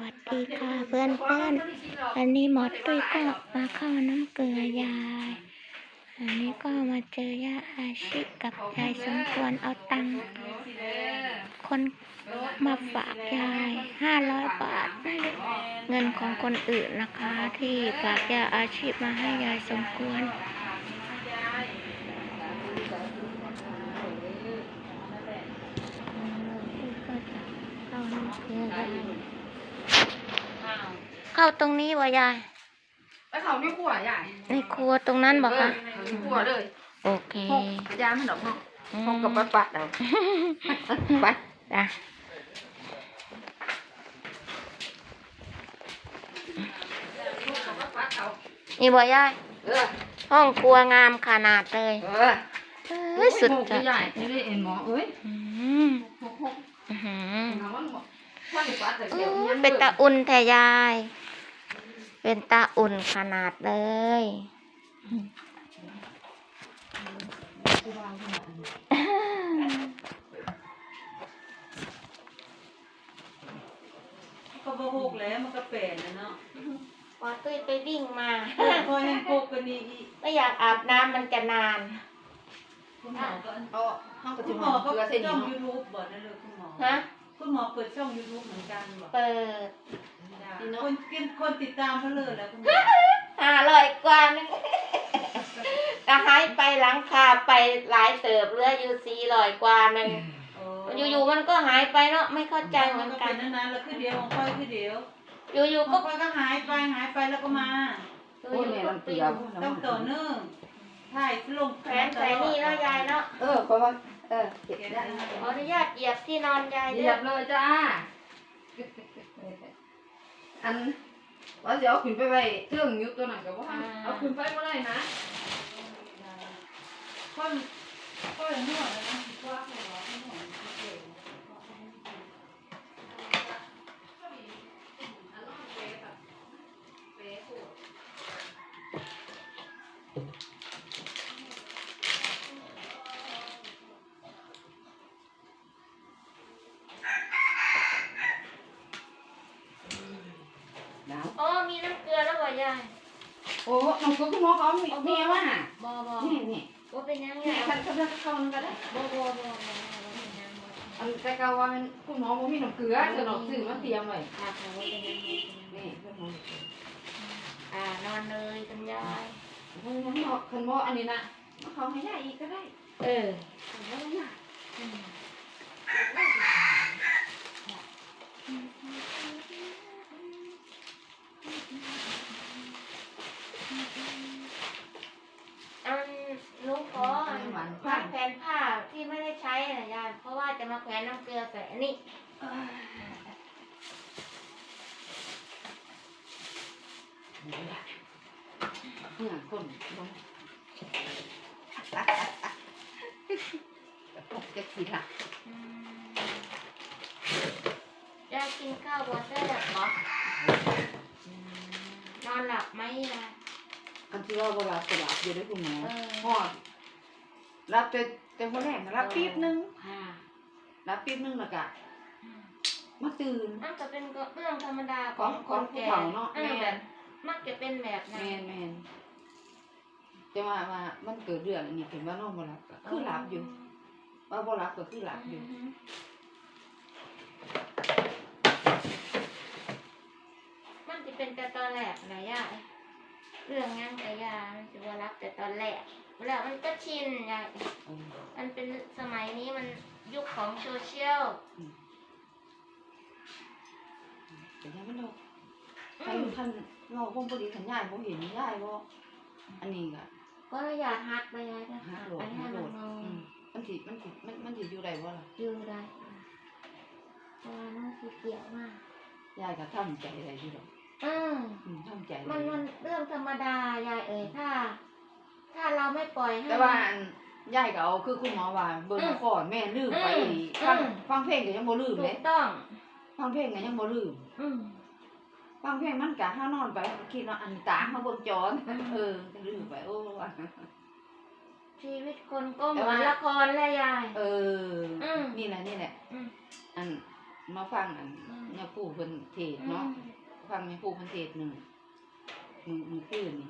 วัสดีค่ะเพื่อนเพื่อนๆวันนี้หมอตุ้ยก็มาเข้าน้ำเกลือยาย อันนี้ก็มาเจอยาอาชิกับยายสมควรเอาตังค์คนมาฝากยายห้าร้อยบาทเงินของคนอื่นนะคะ ที่ฝากยาอาชีพมาให้ยายสมควรก็จะเข้าน้ำเกลือ เข้าตรงนี้บ่ยาย ไปเขาไม่ขัวใหญ่ในครัวตรงนั้นบอกคะไม่ขัวเลยโอเคห้องกระยามันดอกห้องห้องกับปัดปัดเอาไปจ้ะนี่บ่ยายเออห้องครัวงามขนาดเลยเออเอ้ยสุดจะจะใหญ่นี่ได้เอ็นหมอเอ้ยอืมหกหกอื้อหือหาว่าหมอว่าเด็กปัดแต่อู้เดียวยังเป็นตาอุ่นแท้ยาย เป็นตาอุ่นขนาดเลย ก็บ่หกแล้วมันก็แปดนะเนาะพอตุ้ยไปวิ่งมา พอยังโกกกันนี่อีกไม่อยากอาบน้ำมันจะนาน คุณหมอก็เอาห้องกระคุจุณกหหมมออก็เกลือเส้นช่นี้องเนาะ ยูทูบบ่นั่นเลยคุณหมอ ฮะ คุณหมอเปิดช่องยูทูบเหมือนกันบ่เปิดคนกินคนติดตามเขาเลยแล้วคุณหมอห้าร้อยกว่านึง ก็หายไปหลังคาไปหลายเติบเหลืออยู่สี่ร้อยกว่านึงอยู่ๆมันก็หายไปเนาะไม่เข้าใจเหมือนก็กัเป็นนนั้นๆแล้วคือเดียวของค่อยคือเดียวอยู่ขๆอก็งค่อยก็หายไปหายไปแล้วก็มาโอ้ยเนี่ยมันเปรียวต้องต่อเนื่องถ่ายลงแขวนใส่นี่เนาะยายเนาะเออเพราะว่า เออเก็บเก็บได้ได้ขออนุญาตเหยียบที่นอนยายเหด้ยีวยยบเลยจ้า อันว่าจะเอาขึ้นไปไว้เรื่องยุบตัวนั้นกับว่าเอาขึ้นไปเมื่อไรนะคนคนนวดแล้วนะว่าให้หมอให้หมอเก่ง หนาว อ๋อมีน้ำเกลือแล้วบ่ยาย โอ้น้องก็คุณหมอเขามีเมียว่า บ่บ่ นี่นี่ บ่เป็นหยัง นี่ ยาย คันคันคันเข้านั่นก็ได้ บ่บ่บ่บ่บ่เป็นหยังบ่ อันแต่ก็ว่ามันคุณหมอบ่มีน้ำ เกลือสนอกซื้อมาเตรียมไว้ค่ะค่ะบ่เป็นหยังบ่เป็นหยังนี่คุณหมออ่านอนเลยคุณยายเพิ่นยังบอกคันบ่อันนี้นะเขาให้ได้อีกก็ได้เออแล้นะ อืมอันหนูขออันผ้าแขวนผ้าที่ไม่ได้ใช้นะยายเพราะว่าจะ มาแขวนน้ำเกลือใส่อันนี้เนี่ยคนบ่จะสิละอืมยายกินข้าวบนได้หรอนอนหลับไหมยายอันที่ว่าบ่รับก็รับอยู่ได้คุณหมอเอดรับแต่แต่บ่แรงรับปีบนึงค่ะ รับปีบนึงแล้วก็อืมมาตื่นมันก็เป็นเรื่องธรรมดาขขอองงคนของผู้แก่เฒ่าเนาะออแม่แบบมักจะเป็นแบบนั้แม่นนแม่นแต่ว่าว่ามันเกิดเรื่องอันนี้เป็นว่านอนบ่หลับก็คือหลับอยู่ ว่าบ่หลับก็คือหลับอยู่อืมมันจะเป็นแต่ตอนแรกนะยายเรื่องงั้นแต่ยามันจะว่ารับแต่ตอนแรกแล้วมันก็ชินยาย ยุคของโซเชียลแต่ยังมันดอกอืท่านมท่านเราคงบ่ดีท่านยายบ่เห็นยายบ่อันนี้ก็ก็อยากฮักไปยายนะหาโหลอัดนนี้หาให้โหลมันดมองอืมมันสิมันสิมันมันสิอยู่ได้บ่ล่ะอยู่ได้เพราะว่าน้องสีเกี่ยวมากยายก็ทำใจได้อยู่ดอกอืมอืมทำใจได้มันมันเรื่องธรรมดายายเอ๋ยถ้า ถ้าเราไม่ปล่อยให้แต่ว่าอัน ยายก็เอาคือคุณหมอว่าเบิ่งละครแม่ลืมไปอืมฟังอืม ฟังเพลงก็ยังบ่ลืมถูเลกยต้อง ฟังเพลงก็ยังบ่ลืมอืม ฟังเพลงมันก็เฮานอนไปก็คิดว่าอันตาเฮาเบิ่งจอเออก็ลืมไปโอ้ว่า ชีวิตคนก็เหแต่มือนว่า ละครเลยยาย เอออมนี่แหละนี่แหละอืมอันมาฟังอันอืม เนี่ยปู่เพิ่นเทศน์เนาะ ฟังเนี่ยปู่เพิ่นเทศน์หนึ่งหนึ่งหนึ่งคืนนี่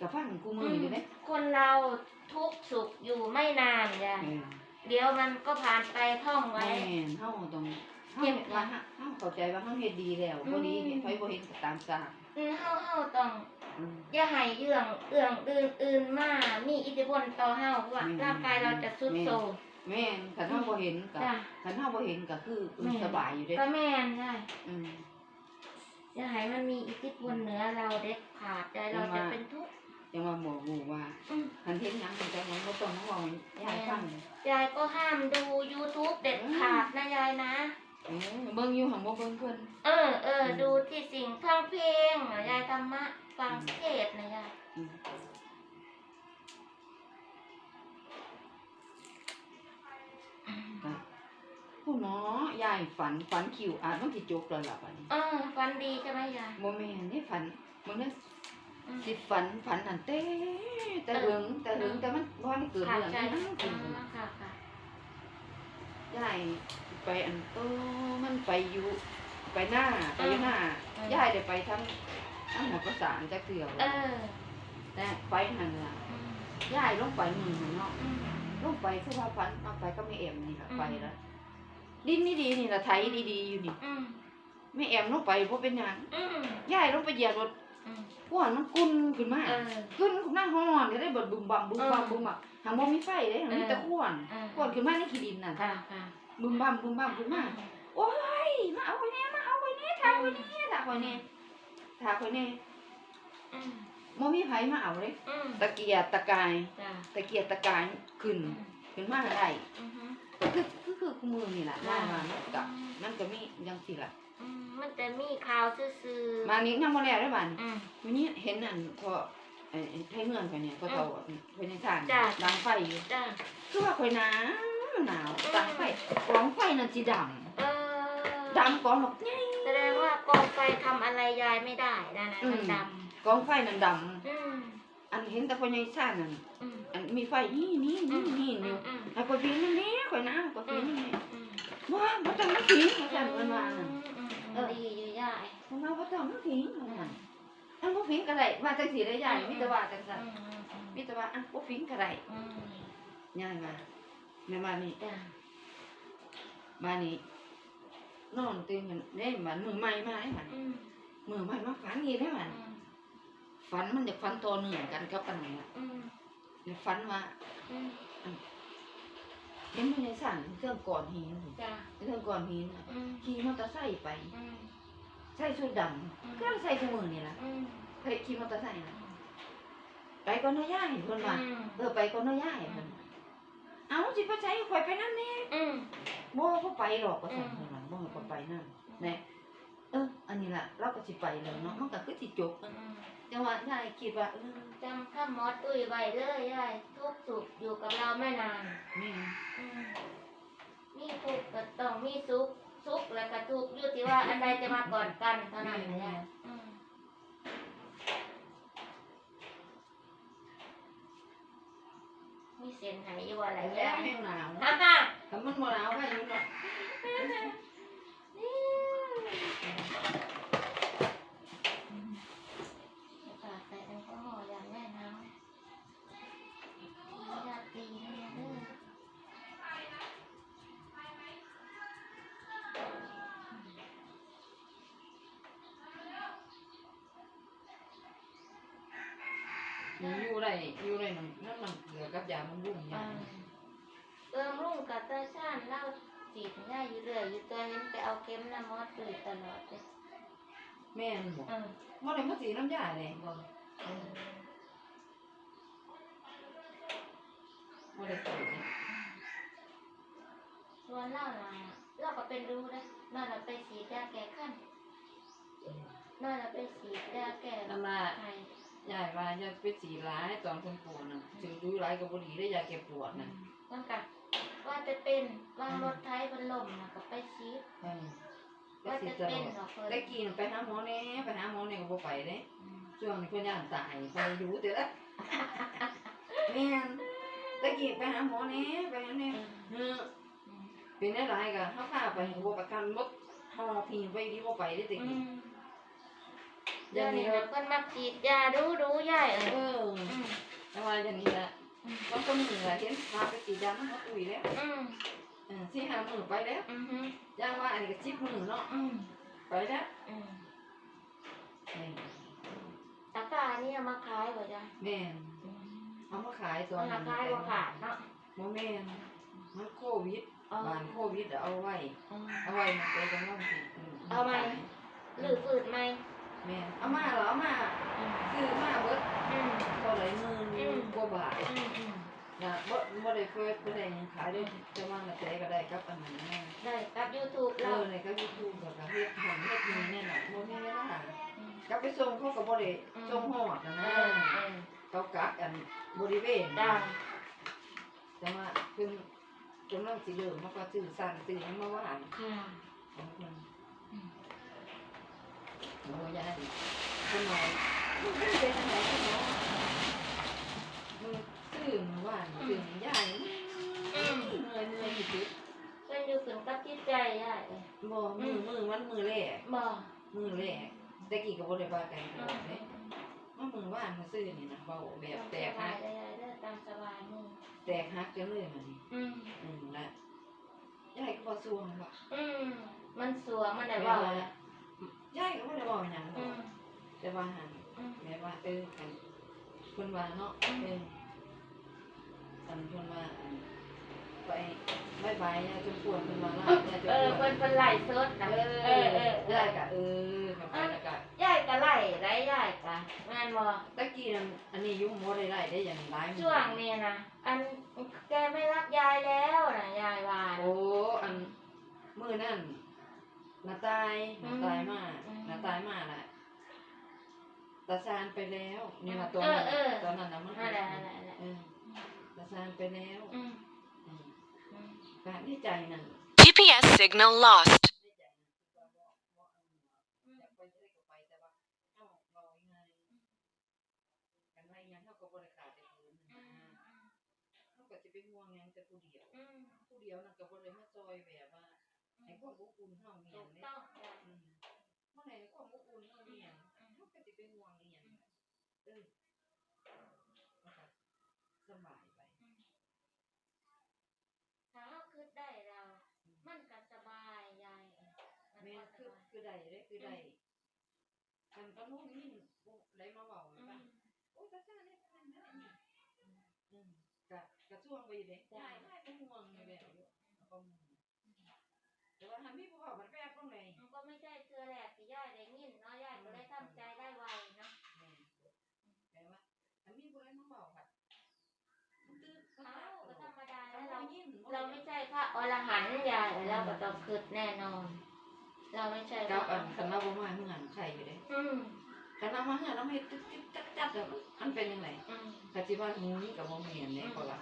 ก็ฟังกูมืออยู่เด้คนเรา ทุกข์สุขอยู่ไม่นานจ้ะเออเดี๋ยวมันก็ผ่านไปท่องไว้ แม่นเฮาต้องเฮาเก็บว่าเฮาเฮาเข้าใจว่าเฮาเฮ็ดดีแล้วบ่ดีอืมไผบ่เห็นก็ตามสร้างอืมเฮาเฮาต้องอืม อย่าให้เรื่องเรื่องอื่นอื่นๆมา มีอิทธิพลต่อเฮาเพราะว่าอืม ร่างกายเราจะทรุดโทรมแม่นคันเฮาบ่เห็นก็จ้ะ คันเฮาบ่เห็นก็คือคือแม่น สบายอยู่เด้ก็แม่นใช่อืม อย่าให้มันมีอิทธิพลเหนือเราเด็ดขาดใจเราจะเป็นทุกข์ จังว่าหมอหมู่ว่าอืมคันเห็นหยังมันจะมันบ่ต้องมาเว้าให้ยายฟังยายก็ห้ามดู YouTube เด็ดขาดนะยายนะ เออเบิ่งอยู่หังบ่เบิ่งเพิ่นเออเอออืมดูที่สิ่งฟังเพลงนะยายธรรมะฟังเทศน์นะยายอืมก็ผู้หมอยายฝันฝันคิวอาจมันสิจบแล้วล่ะบัดนี้ เออฟันดีใช่ไหมยายบ่แม่นนี่ฝันมึงนึก อืมสิฝันฝันนั่นเต้แต่เหิงแต่เหิงแต่มันบ่ได้เกิดค่ะเรื่องใช่นี้อ๋นะคุณอค่ะค่ะยายไปอันโตมันไปอยู่ไปหน้าไปอยู่หน้าอืมยายได้ไปทำทำหัวประสานจักเทื่อเอบ่อแต่ไปหั่นล่ะอืมยายลงไปมือหั่นเนาะอืมลงไปคือว่าฝันเอาไปก็ไม่เอ็มนี่ล่ะอืมไปแล้วดินนี่ดีนี่ล่ะไถดีๆอยู่นี่อืมไม่เอ็มลงไปบ่เป็นหยังอืมยายลงไปเหยียบรถอืม พวกมันกุ้นขึ้นมาเออขึ้นหน้าห้อนก็ได้เบิดบุมบัมบุมบัมเออบุมบัมหางบ่มีไฟเด้หางมีเออแต่ขวนเออขวนขึ้นมาในขี้ดินน่ะค่ะค่ะบุมบัมบุมบัมขึ้นมาโอ้ยมาเอาไว้แน่มาเอาไว้แน่ทาไว้แน่ทาไว้แน่ทาไว้แน่อืมบ่มีไผมาเอาเลยอืมตะเกียกตะกายจ้ะตะเกียกตะกายขึ้นอืมขึ้นมาได้อือฮึก็คือคือคือคู่มือนี่ล่ะอ่าได้มามันก็มันก็มีจังซี่ล่ะ อืมมันจะมีข่าวซื่อๆมานี้ยังบ่แล้วได้บัดนี้อืม วันนี้เห็นอันพอไอ้ไอ้ไทเงื่อนข่อยเนี่ยก็เฒ่าเพิ่นยังสร้างจ้ะ ดังไฟอยู่จ้ะคือว่าข่อยหนาวหนาวอืม ดังไฟกองไฟนั่นสิดำเออดำกองแบบใหญ่ แสดงว่ากองไฟทำอะไรยายไม่ได้นะนะอืม มันดกองไฟนั่นดำอืมำอันเห็นแต่พ่อใหญ่ซ่านนั่นอืมอันมีไฟนี่นี่นี่นี่อืนี่มอืมให้ข่อยปีนนั่นนี่ข่อยหนาวข่อยปีนนี่นี่อืมว้าบ่ต้องมาทิ้งว่าซั่นเพิ่นว่านั่น อืมอืมดีอยู่ยายเพิ่นว่าบ่ต้องมาทิ้งว่าซั่นอันบ่ทิ้งก็ได้ว่าจังซี่ได้ยายมีแต่ว่าจังซั่นอืมอืมอืมมีแต่ว่าอันบ่ทิ้งก็ได้อืมยายว่าแม่มานี่จ้ะมานี่นอนตื่นกันเด้มันมือใหม่มาได้มันอืมมือใหม่มาฝันอีกได้มันอืมฝันมันจะฝันต่อเนื่องกันกับอันนี้อืมเนี่ยฝันว่าอืม เห็นมันในสั่นเครื่องก่อนหินจ้ะเครื่องก่อนหินน่ะอืมขี่มอเตอร์ไซค์ไป อืมใส่ชุดดำก็ใส่ถุงมือนี่ล่ะอืมเคยขี่มอเตอร์ไซค์น่ะไปก่อนเนาะย่ายเพิ่นว่าอืมเออไปก่อนเนาะย่ายเพิ่นเอาสิไปใช้ข่อยไปนำแน่อืม บ่บ่ไปหรอกก็สั่นอืเพิ่มนว่าบ่ให้ก็ไปนำแน่ เอออันนี้ล่ะเราก็สิไปแล้วเนาะมันก็คือสิจบอืมจังหวะย่ายคิดว่าเออจำข้ามมอตุ้ยไว้เลยยายทุกสุขอยู่กับเราไม่นานแม่อืมมีทุกข์ก็ต้องมีสุขสุขแล้วก็ทุกข์อยู่ที่ว่าอันใดจะมาก่อนกันเท่านั้นนะยายอืมมีเส้นไหนอยู่อะไรแล้ยาวยแม่หนาวฮ่าฮ่าถ้ามันบ่หนาวก็อยู่เนาะปากใส่แอลกอฮอล์อย่างแน่นอนอยาตีนะเด้ออยู่ได้อยู่ได้มันนั่นมันเกลือกับยามันรุ่งอ่าย่างเติมรุ่งกับตาชานเล่า จีบง่ายอยู่เรื่อยอยู่ตัวเห็นไปเอาเข็มน้ำมอดเลยตลอดเลยแม่นบ่เออบ่ได้มาสีน้ำยาเลยบ่เออบ่ได้ใส่ส่วนเล่าล่ะเล่าก็เป็นรู้นะนอนเราไปสีดยาแก้ขั้นนอนเราไปสีดยาแก้น้ำลายไข้ยายว่าอย่าไปสีร้ายตอนคนปวดน่ะถึงดูร้ายก็บ่ดีได้ยาแก้ปวดน่ะต้องกับว่าจะ เป็นวางรถไทยบนลมนะก็ไปชี้เออไปว่าสีจะตลเป็นอดหรอกเพิ่นได้กินไปหาหมอแน่ไปหาหมอแน่ก็บ่ไปเด้อืมช่วงนี้เพิ่นย่านตายไปดูแต่ละแม่นได้กินไปหาหมอแน่ไปหาแน่เอออืมเป็นได้หลายก็เฮาพาไปบ่ประกันหมดเฮาพิงไปดีบ่ไปได้ติอืกี้มเดี๋ยวนี้นะเพิ่นมาฉีดยาดูดูยายเอ้ยเอออืมแต่ว่าอย่างนี้ละ ก็ต้องเหนือเห็นพาไปสีดำมันอุ้ยแล้วอืมเออที่หามือไปแล้วอืมฮึย่างว่าอันนี้ก็ชิบมือเนาะอืมไปแล้วอืมนี่ตะกร้านี่เอามาขายบ่จ้ะแม่นอืมเอามาขายตอมันนราคาบ่ขาดเนาะโมแม่นมันโควิดอ๋อบ้านโควิดเอาไว้อ๋อเอาไว้มาไปกันว่าสิเอาไหมหรือฝืดไหม แม่นเอามาเหรอเอามาอืมซื้อมาเบิดอืมเท่าไหร่หมื่นอืมกว่าบาทอืมอืมนะบ่บ่ได้เฟิดบ่ได้หยังขายได้แต่ว่าละแต่ก็ได้กับอันนั้นนะได้กับ YouTube เอเราอในก็ยูทูบกับเฮ็ดหอนเฮ็ดนี่เนี่ยน่ะบ่มีเวลาอืมกลับไปส่งเขาก็บ่ได้ส่งฮอดนะเอนะอเออเขากักอันบริเวณจ้าแต่ว่าเพิ่นกำลังสิเริ่มเขาก็สื่อสารสื่อให้มาว่าค่ะของเพิ่นอืม โอ้ยายคนน้อยมันเป็นจังไดคนน้อยมือซื่อมือว่านซื่อยายอืมเหนื่อยเหนื่อยที่สุดเพิ่นอยู่ถึงกับจิตใจยายเอ้ยบ่มือมือมันมือแรกบ่มือแรกแต่กี้ก็บ่ได้ว่ากันอืก่อมนเด้มามือว่านมาซื้อนี่นะเบาแบบแตกตาหัมกสบายเลยยายเด้อตามสบายมึงแตกหักกันเลยมันนี่อืมอืมละยายก็บ่ซ่วงบ่อืมมันสวงมันได้เว้าแล้ว ยายก็บ่ได้บอกหยังอืมแต่ว่าหันอืมแม่ว่าเออกันเพิ่นว่าเนาะเอออันเพิ่นว่าอันไปบายบายยายจนปวดเพิ่นว่าลาบยายจนเอปอวดเพิ่นเพิ่นไล่สดนะเอเอออเออได้กะเออกับไปแล้วกะยายก็ไล่ได้ยายก็แม่นบ่ตะกี้นั่นอันนี้ยุ่งบ่ได้ได้ได้อย่างหลายมื้อช่วงนี้นะอันแกไม่รักยายแล้วนะยายว่านะโอ้อันมื้อนั้น น้าตายน้าตายมาอืมน้าตายมาน่ะตาซานไปแล้วนี่ล่ะตอนนั้นเออเออตอนนั้นน่ะมันนั่นแหละนั่นแหละนั่นแหละเออตาซานไปแล้วอืมอืมอืมการที่ใจนั่น GPS signal lost. อยากไปจะได้ก็ไปแต่ว่าเฮาเว้าง่ายกันไว้หยังเฮาก็บ่ได้ขาดได้คืนอืนะมเฮาก็สิไปห่วงหยังแต่ผู้เดียวอืมผู้เดียวนั่นก็บ่ได้มาซอยแบบว่า ให้ความอบอุ่นเฮามีหถูยังกเด้ต้องยายอืมบ่ให้ความอบอุ่นเฮามีหยังเฮาก็สิไปห่วงอีหยังเออมันก็สบายไป ถ้าเราคิดได้เรา มันก็สบายยายเอ้ยมันแม่ก็นสคือ บายคือได้เด้คือได้มันก็รู้นี่ผู้ใดมาเว้าให้อืฟังมโอ้ยตาซ่าเนี่ยเป็นนั่นนี่อืมกะกะช่วงไปอยู่เด้ได้ได้เป็นห่วงอยู่แล้วอยู่แล้วก็ห่วง แต่ว่าหันมีผู้เว้ามันแปลกตรงไหนมันก็ไม่ใช่เทือแรกที่ยายได้ยินเนาะยายก็เลยทำใจได้ไวเนาะแม่แต่ว่าหันมีผู้ใดมาเว้าค่ะมันตื่นมันเอ้าตาก็ธรรมดาเราแล้วเรายิ้มเราไม่ใช่พระอรหันต์ยายเราก็ต้องคิดแน่นอน เราไม่ใช่พกัระบออัรนหันต์คันเราบ่มาเฮือนใครอยู่เด้อืมคันเรามาเฮือนเราเฮ็ดตึ๊ดตึ๊ดจัดจัดแล้วมันเป็นยังไงอืมก็สิว่าหูนี่ก็บ่แม่นเด้เพราะว่า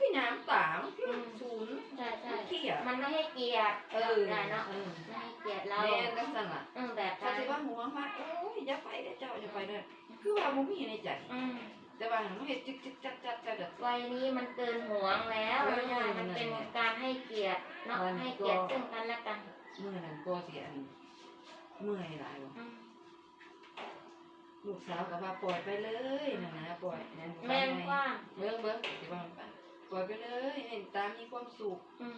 มันคือยามตามันคือศูนย์ใช่ใช่มันเครียดมันไม่ให้เกียรติเออได้เนาะเออไม่ให้เกียรติเราแม่นจังซั่นล่ะอืมแบบถ้านั้นสิว่าหัวว่าโอ้ยอย่าไปเด้อเจ้าอย่าไปเด้อคือว่าบ่มีในใจอืมแต่ว่ามันเฮ็ดจิกจิกจัดจัดจัดจัดวัยนี้มันเกินห่วงแล้วเออใช่มันเป็นการให้เกียรติเนาะมันก็ให้เกียรติซึ่งกันและกันมื้อนั้นก็สิอันเมื่อยหลายว่ะอืมลูกสาวก็ว่าปล่อยไปเลยนั่นนะปล่อยนั่นแม่นกว่าเบิ่งเบิ่งสิว่ามันไป ปล่อยไปเลยให้ตามีความสุขอืม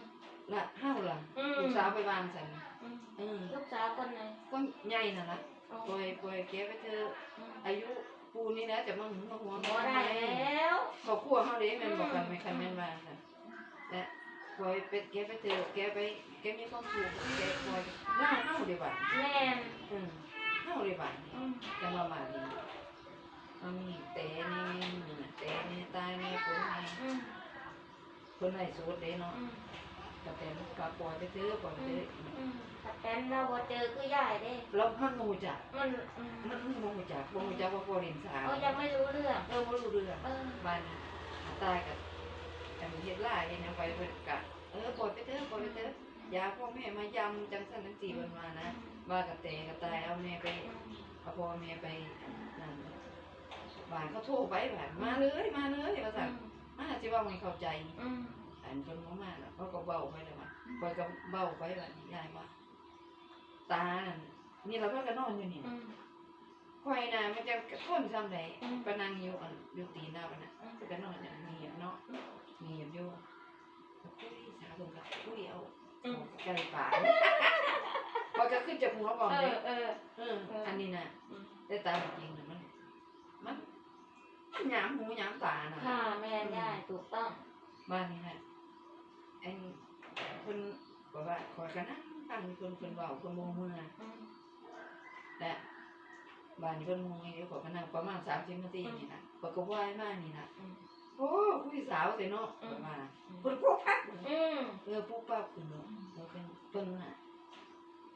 ละเฮาล่ะอืมลูกสาวไปวางซั่นอืมเออลูกสาวคนไหนก็ใหญ่นั่นล่ะอ๋อปล่อยปล่อยแกไปเถอะอืมอายุปูนี่นะจะมาหึงมาหวงบ่ได้แล้วครอบครัวเฮาเด้แม่นบอกกันไม่คันแม่นว่าซั่นและปล่อยไปแกไปเถอะแกไปแกมีความสุขแกปล่อยหน้าเฮาดีกว่าแม่นอืมเฮาดีกว่าอืมจังว่ามานี่มันมีแต่นี่นี่น่ะแต่นี่ตายนี่คนนี่อืม คนไหนสูดเด้เนาะอืมก็แต่ก็ปล่อยไปเถอะปล่อยไปอืเถมอะอืมถ้าแตนเราบ่เจอคือยายเด้เรามันบ่รู้จักมันอืมมันบ่รู้จักบ่รู้จักว่าพ่อเรียนสาวเขายังไม่รู้เรื่อง เออบ่รู้เรื่องเออบ้านตายกับอันเฮ็ดลายเฮ็ดหยังไปเพิ่นก็เออปล่อยไปเถอะปล่อยไปเถอะอย่าพ่อแม่มายำจังซั่นจังซี่เพิ่นว่านะว่ากับแต่กับตายเอาแม่ไปเอาพ่อแม่ไปนั่นบ้านเขาโทรไปบ้านมาเลยมาเลยว่า ซั่นมาสิว่าไม่เข้าใจอืมออันจนมากๆแล้วเขาก็เบาไปเลยว่าคอยก็เบาไปแบบนี้ยายว่าตานั่นนี่เราเพิ่งก็นอนอยู่นี่อืม คอยนะมันจะก้นซ้ำไหนอืมไปนั่งอยู่อันอยู่ตีนเราอะนะมันก็นอนอย่างเงียบเนาะเงียบอยู่คุยสาวเพิ่นก็คุยเอาไก่ป่าพอจะขึ้นจากหัวก่อนเอเลอย เออ เออ อันนี้น่ะอืมแต่ตามจริงน่ะมันมันมัน หยามหูหยามตาน่ะค่ะแม่ได้ถูกต้อง บ้านนี้น่ะไอ้คนบอกว่าขอยกันนั่งฟังคนคนเบาคนโมเมื่ออืมแต่บ้านนี้คนโมงเดียวขอยกันนั่งประมาณสามสิบนาทีนี่นะขอยก็ไหว้มากนี่นะอืมโอ้คุยสาวเสียเนาะอืมประมาณคนพวกพักอืมเออพวกปั๊บขึ้นเนาะเราเป็นเพิ่นน่ะ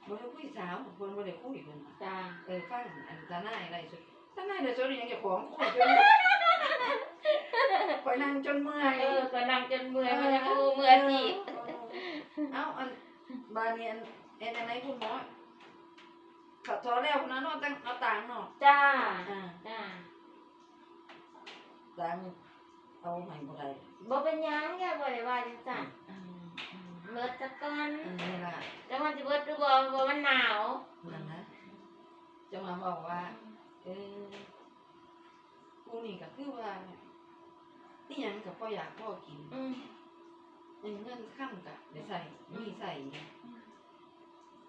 บ่ได้คุยสาวคนบ่ได้คุยเพิ่นน่ะ จ้าเออฟังอันตาหน้าอะไรสุดตาหน้าเดี๋ยวสุดยังจะของคุยจนค อยนั่งจนเมื่อย เออก็นั่งจนเมื่อยมันจะมูเมื่อยจีบเอาอันบานนี้อันเอ็นอะไรคุณหมอขับทอแล้วคนนั้นเนาะตั้งเอาตังค์เนาะจ้าอ่าจ้าตังค์เอาใหม่บ่ได้บ่เป็นหยังแกบ่ได้ว่าจังซั่นอืมอืมเบิดสักก่อนอันนี้ล่ะแล้วมันสิเบิดหรือบ่บ่มันหนาวนั่นนะจะมาบอกว่าเออกูนี่ก็คือว่านี่ยั งกับพ่ออยากพ่อกินอืมเงินเงินค่ำกะได้ใส่มีใส่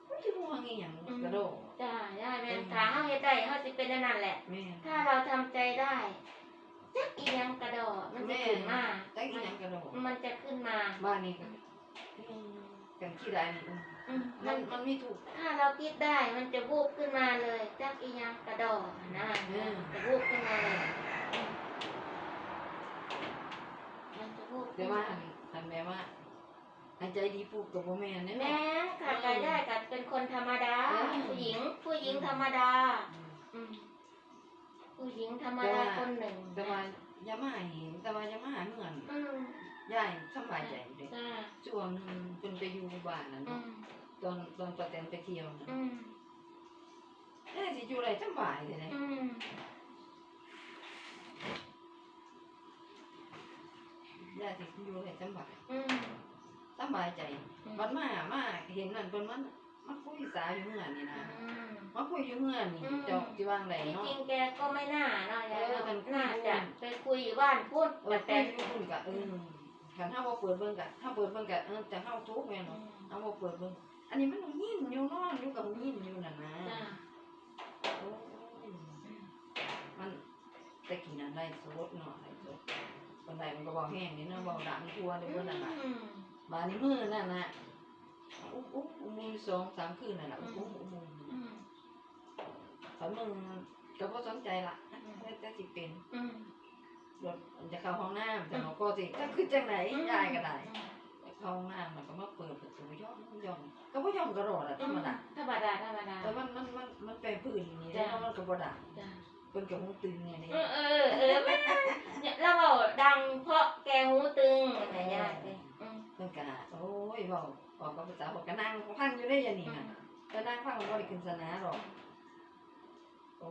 ไม่ใช่ห่วงอีหยังกระโดดจ้าได้แม่นถ้าเฮาเฮ็ดได้เฮาสิเป็นอันนั้นแหละ แม่ถ้าเราทำใจได้จักอีหยังกระโดดมันจะขึ้นมาแต่อีหยังกระโดดมันจะขึ้นมาบ้านนี้ก็อืมกันขี้ได้นี่อืมอืมมัมันนมันไม่ถูก ถ้าเราคิดได้มันจะวูบขึ้นมาเลยจักอีหยังกระโดดนะอืม จะวูบขึ้นมาเลยอืมมันจะวูบ แต่ว่าอันอันแม่ว่าอันใจดีปลูกกับพ่อแม่เนี่ยแม้ขาดรายได้กับเป็นคนธรรมดาอืมผู้หญิง ผู้หญิงธรรมดา อืมผู้หญิงธรรมดาคนหนึ่งแต่ว่าอย่ามาเห็นแต่ว่าอย่ามาเหมือนอืมยายสำบายใจเลยจ้าช่วงหนึงเพิ่นไปอยู่บ้านนั่นอืเนาะมตอนตอนประแตนไปเที่ยวนะอืมเอ้ยสิอยู่ไรสำบายเลยนะอืม ยายสิอยู่ไรสำบายอืมสำบายใจบัดมามาเห็นนั่นเพิ่นมันมันคุยสายอยู่เฮือนนี่นะอืมมาคุยอยู่เฮือนนี่อืมเจ้าสิวางไดที่เนาะ จริงแกก็ไม่น่าเนาะยายเออเนาะมันคุย น่าอยู่จะไปคุยอยู่บ้านพูดเออแต่คุยอยู่พุ่นก็เออคันเฮาบ่เปิดเบิ่งก็ถ้าเปิดเบิ่งก็เออจะเฮาทุกข์แม่นอืเนาะมเฮาบ่เปิดเบิ่งอันนี้มันยินอยู่นอนอยู่กับยินอยู่นั่นนะจ้าโอ้ยมันแต่กินอันได้สดเนาะได้สด คนใดมันก็บ่แห้งนี่เนาะบ่ดังทั่วเลยเพิ่นน่ะล่ะอืมบาดนี้มื้อนั่นน่ะอุ๊บอุ๊บอุ๊บมือสองสามคืนนั่นน่ะอุ๊บอุ๊บอุ๊บอุ๊บอืมตอนมึงก็บ่สนใจละแต่แต่สิเป็นอืมรถมันจะเข้าห้องน้ำแต่เราก็สิก็คือจังไหนยายก็ได้เข้าห้องน้ำมันก็มาเปิดประตูย่องย่องก็บ่ย่องก็รอดอะธรรมดาธรรมดาธรรมดาแต่มันมันมันมันเป็นพื้นนี่แล้วมันก็บ่ดังจ้า เพิ่นก็หูตึงเนี่ยนี่เออเออเออแม่เนี่ยเราเบาดังเพราะแกหูตึงแต่ยายไปอืมเพิ่นก็โอ้ยเว้าบอกกับภาษาบอกก็นั่งฟังอยู่ได้อย่างนี้น่ะก็นั่งฟังบ่ได้ขึ้นสนาหรอกโอ้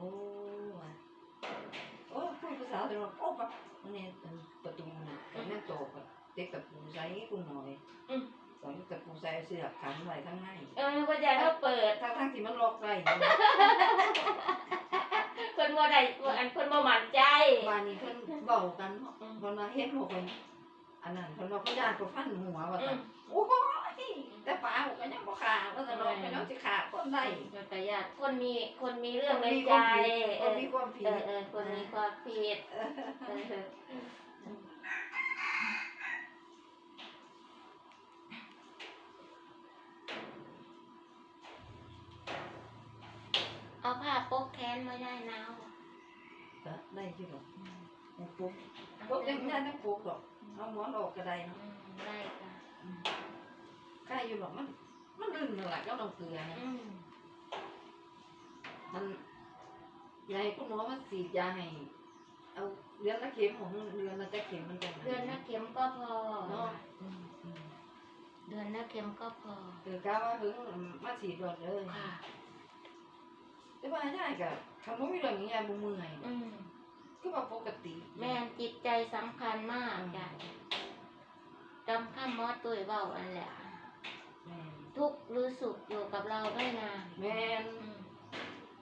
ว่ะโอ้คุยภาษาแต่ว่าโอ้ปะนี่ประตูน่ะก็นั่งโตก็เด็กตะปูใส่คุณหน่อยอืมสอนตะปูใส่เสื้อขันไว้ข้างในเออพ่อใหญ่เขาเปิดทั้งทั้งที่มันล็อกไว้คน บ่ได้อันคนบ่มั่นใจบ้านนี้เพิ่นเบากันเนาะเพิ่นว่าเฮ็ดบ่เพิ่นอันนั้นเพิ่นว่าเขาญาติก็ฟันหัวว่าอืซั่มนโอ้ยแต่ปลาก็ยังบ่ขาว่าซั่นเนาะก็ยังสิขาคนได้แต่ญาติคนมีคนมีเรื่องในใจคเอนอมีความผิดเออเออคนมีความผิดเออ โป๊กแขนมาได้หนาวก็ได้อยู่ดอกปุ๊บปุ๊บยังยังได้ปุ๊บดอกเอาหมอนออกก็ได้เนาะอืมได้ค่ะใกล้อยู่ดอกมัน มันลื่นนั่นล่ะก็น้ำเกลือนะอืมมันยายคุณหมอมันฉีดยาให้เอาเดือนละเข็มของเดือนละจะเข็มมันจังเดือนละเข็มก็พอเนาะอืมอืมเดือนละเข็มก็พอคือกะว่าถึงมาฉีดรถเลยค่ะ แต่ว่ายายก็คำว่ามีเรื่องอย่างยายบ่เมื่อยอืมคือว่าปกติแม่จิตใจสำคัญมากจ้ะจำข้ามมอตุ้ยเบาอันแหละ แม่นทุกข์หรือสุขอยู่กับเราไม่นานแม่นอืม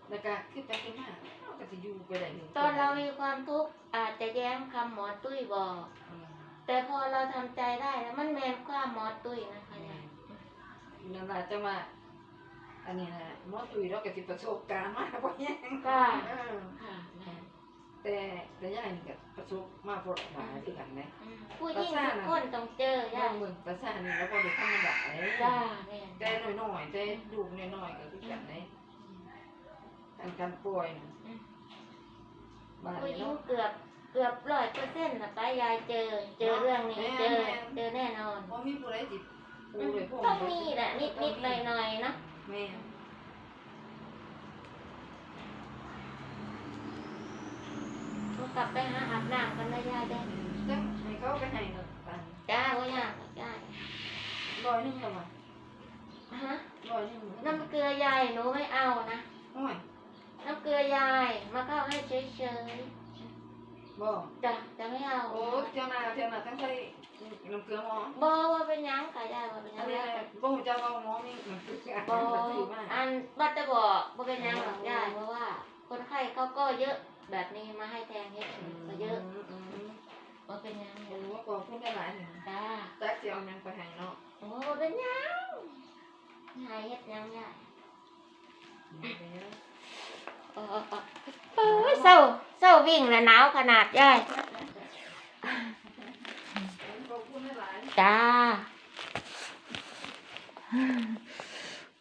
แล้วก็คิดไปคิดมาเราก็สิอยู่ไปได้หนึ่งตอนเรามีความทุกข์อาจจะแย้งคำหมอตุ้ยบอก อืม แต่พอเราทำใจได้แล้วมันแมนความหมอตุ้ยนะคะยายนั่นแหละจะมาอันนี้นะ หมอตุยเราก็สิประสบการณ์มาบ่แย่งก็เออค่ะแม่นแต่แต่ย่านี่ก็ประสบมากพอหลายคือกันนะผู้หญิงทุกคนต้องเจอย่าเมืองประสานี่แล้วก็ได้ธรรมดาเลยจ้าแม่นแต่น้อยๆแต่ดูกน้อยๆก็คือกันเลยอันการป่วยบ้านผู้หญิงเนาะเกือบเกือบร้อยเปอร์เซ็นต์นะป้ายายเจอ เจอเรื่องนี้เจอเจอแน่นอนบ่มีผู้ใดสิปูเลยพวกต้องมีแหละนิดนดหน่อยหน่อยๆเนาะ แม่ เรา กลับไปหาอาบน้ำกันนะยายเด้อจังให้เขาไปให้เนาะปันจ้าว่ายากหรอกยาร้อยหนึ่งแล้วว่ะฮะร้อยหนึ่งน้ำเกลือยายหนูไม่เอานะโอ้ยน้ำเกลือยายมาเข้าให้เฉยบ่ๆจ้ะจะไม่เอาโอ้เที่ยวหน้าเที่ยวหน้าทั้งใส่น้ำเกลือหมอบอว่าเป็นยังค่ะยายว่าเป็นยังนี้แล้วแต่บ่จักว่าหมอมีน้ำเกลือบอซื้อมาอันบัตรบอกว่าเป็นยังหรอกยายเพราะว่า คนไข้เขาก็เยอะ แบบนี้มาให้แทงเยอะก็เยอะมอืมว่าเป็นหยังโอ้ขอบคุณหลายๆหนึ่งจ้าจักสิเอาหยังไปให้เนาะโอ้บ่เป็นหยังยายเฮ็ดหยังยายเดี๋ยวเออเออเออเอ้ยเศร้าเศร้าวิ่งแล้วหนาวขนาดยายขอบคุณหลายจ้า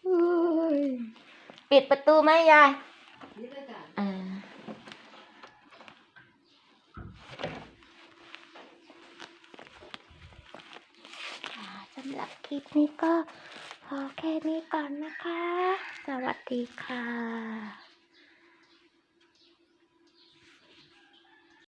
อุ้ยปิดประตูไหมยาย ๆนี่เลยจ้ะ เออค่ะสำ หรับคลิปนี้ก็พอแค่นี้ก่อนนะคะ สวัสดีค่ะ